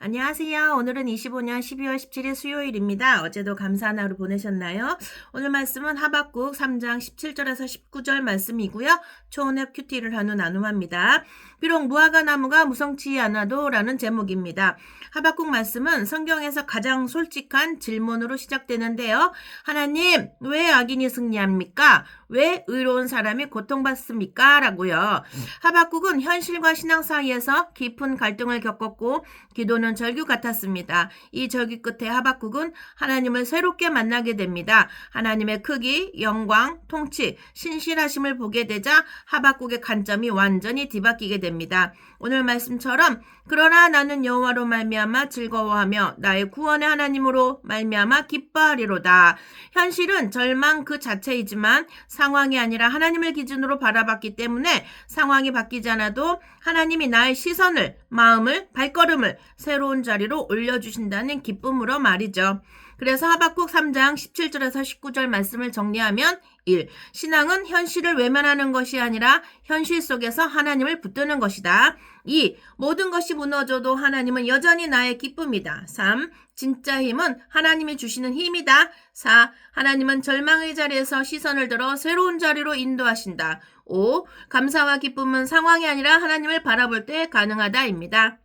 안녕하세요. 오늘은 25년 12월 17일 수요일입니다. 어제도 감사한 하루 보내셨나요? 오늘 말씀은 하박국 3장 17절에서 19절 말씀이고요. 초원앱 큐티를 한 후 나눔합니다. 비록 무화과 나무가 무성치 않아도 라는 제목입니다. 하박국 말씀은 성경에서 가장 솔직한 질문으로 시작되는데요. 하나님, 왜 악인이 승리합니까? 왜 의로운 사람이 고통받습니까? 라고요. 하박국은 현실과 신앙 사이에서 깊은 갈등을 겪었고 기도는 절규 같았습니다. 이 절규 끝에 하박국은 하나님을 새롭게 만나게 됩니다. 하나님의 크기, 영광, 통치, 신실하심을 보게 되자 하박국의 관점이 완전히 뒤바뀌게 됩니다. 오늘 말씀처럼 그러나 나는 여호와로 말미암아 즐거워하며 나의 구원의 하나님으로 말미암아 기뻐하리로다. 현실은 절망 그 자체이지만 상황이 아니라 하나님을 기준으로 바라봤기 때문에 상황이 바뀌지 않아도 하나님이 나의 시선을, 마음을, 발걸음을 새로 운 자리로 올려주신다는 기쁨으로 말이죠. 그래서 하박국 3장 17절에서 19절 말씀을 정리하면 1. 신앙은 현실을 외면하는 것이 아니라 현실 속에서 하나님을 붙드는 것이다. 2. 모든 것이 무너져도 하나님은 여전히 나의 기쁨이다. 3. 진짜 힘은 하나님이 주시는 힘이다. 4. 하나님은 절망의 자리에서 시선을 들어 새로운 자리로 인도하신다. 5. 감사와 기쁨은 상황이 아니라 하나님을 바라볼 때 가능하다입니다.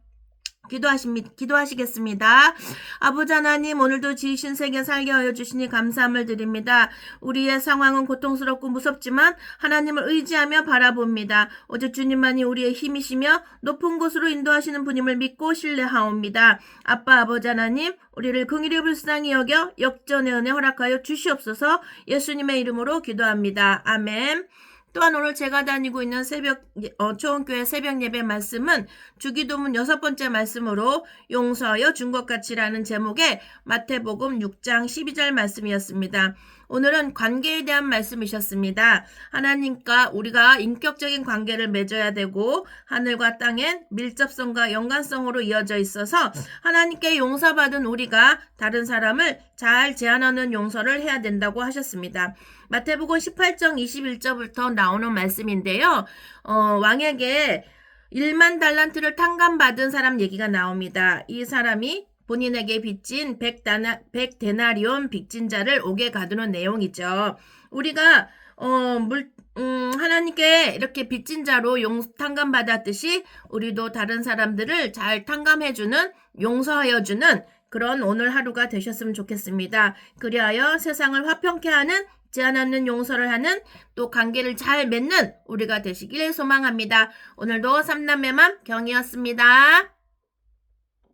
기도하십니다. 기도하시겠습니다. 아버지 하나님, 오늘도 지으신 세계 살게 하여 주시니 감사함을 드립니다. 우리의 상황은 고통스럽고 무섭지만 하나님을 의지하며 바라봅니다. 어제 주님만이 우리의 힘이시며 높은 곳으로 인도하시는 분임을 믿고 신뢰하옵니다. 아빠, 아버지 하나님, 우리를 긍휼히 불쌍히 여겨 역전의 은혜 허락하여 주시옵소서 예수님의 이름으로 기도합니다. 아멘. 또한 오늘 제가 다니고 있는 새벽 어, 초원교회 새벽 예배 말씀은 주기도문 여섯 번째 말씀으로 용서하여 준 것 같이라는 제목의 마태복음 6장 12절 말씀이었습니다. 오늘은 관계에 대한 말씀이셨습니다. 하나님과 우리가 인격적인 관계를 맺어야 되고 하늘과 땅엔 밀접성과 연관성으로 이어져 있어서 하나님께 용서받은 우리가 다른 사람을 잘 제한하는 용서를 해야 된다고 하셨습니다. 마태복음 18장 21절부터 나오는 말씀인데요. 어, 왕에게 1만 달란트를 탕감받은 사람 얘기가 나옵니다. 이 사람이 본인에게 빚진 100다나, 100 데나리온 빚진 자를 옥에 가두는 내용이죠. 우리가 어, 물, 음, 하나님께 이렇게 빚진 자로 용, 탕감 받았듯이 우리도 다른 사람들을 잘 탕감해주는, 용서하여주는 그런 오늘 하루가 되셨으면 좋겠습니다. 그리하여 세상을 화평케 하는 제한 없는 용서를 하는 또 관계를 잘 맺는 우리가 되시길 소망합니다. 오늘도 삼남매맘 경이었습니다.